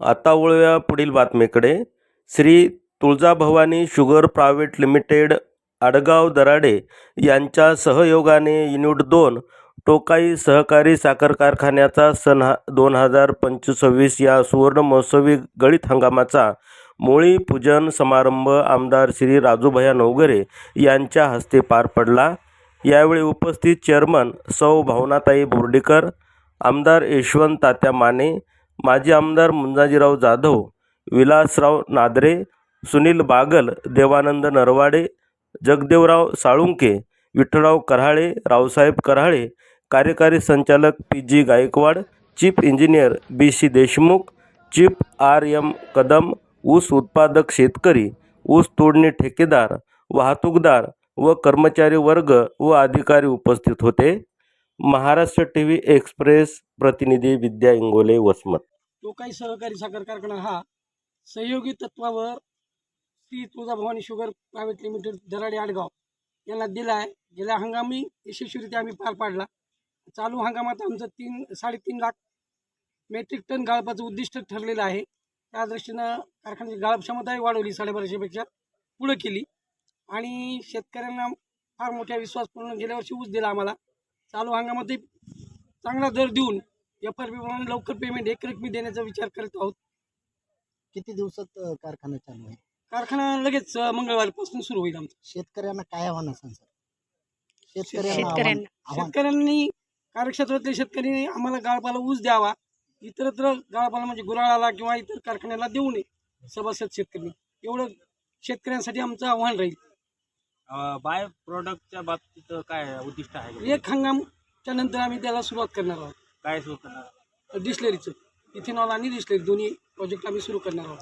आता वळूया पुढील बातमीकडे. Shri Tuljabhavani sugar private limited Adgaon Darade यांच्या सहयोगाने युनिट दोन टोकाई सहकारी साखर कारखान्याचा सन हा दोन हजार पंचवीस या सुवर्ण महोत्सवी गळीत हंगामाचा मोळी पूजन समारंभ आमदार श्री राजूभया नवगरे यांच्या हस्ते पार पडला. यावेळी उपस्थित चेअरमन सौ भावनाताई बोर्डीकर आमदार यशवंत तात्या माने माजी आमदार मुंजाजीराव जाधव विलासराव नादरे सुनील बागल देवानंद नरवाडे जगदेवराव साळुंके विठ्ठलराव कराळे रावसाहेब कराळे कार्यकारी संचालक P G Gaikwad chief engineer B C Deshmukh chief R M Kadam ऊस उत्पादक शेतकरी ऊस तोडणी ठेकेदार वाहतूकदार व कर्मचारी वर्ग व अधिकारी उपस्थित होते. महाराष्ट्र टी व्ही एक्सप्रेस प्रतिनिधी विद्या इंगोले वसमत. काही सहकारी साखर कारखाना हा. सहयोगी तत्वावर Shri Tuljabhavani sugar private limited Darade Adgaon यांना दिला आहे गेल्या हंगामी यशस्वीरित्या आम्ही पार पाडला. चालू हंगामात आमचं तीन साडेतीन लाख मेट्रिक टन गाळपाचं उद्दिष्ट ठरलेलं आहे. त्या दृष्टीनं कारखान्याची गाळप क्षमताही वाढवली साडेबाराशेपेक्षा पुढं केली. आणि शेतकऱ्यांना फार मोठ्या विश्वासपूर्ण गेल्या वर्षी ऊस दिला आम्हाला. चालू हंगामातही चांगला दर देऊन एफ आर पी प्रमाणे लवकर पेमेंट एक रकमी देण्याचा विचार करत आहोत. किती दिवसात अ, कारखाना चालू आहे? कारखाना लगेच अं, मंगळवारपासून सुरू होईल आमचा. शेतकऱ्यांना काय आव्हान असेल सर? शेतकऱ्यांना आव्हान शेतकऱ्यांना. आव्हान शेतकऱ्यांनी कार्यक्षेत्रातल्या शेतकऱ्यांनी आम्हाला गाळपाला ऊस द्यावा इतरत्र गाळपाला म्हणजे गुराळाला किंवा इतर कारखान्याला देऊ नये सभासद शेतकरी. एवढं शेतकऱ्यांसाठी आमचं आव्हान राहील. बाय प्रोडक्टच्या बाबतीत काय उद्दिष्ट आहे एक हंगामच्या नंतर आम्ही त्याला सुरुवात करणार आहोत. काय सुरू करणार डिस्लरीचं इथेनॉल आणि डिस्लरी दोन्ही प्रोजेक्ट आम्ही सुरू करणार आहोत.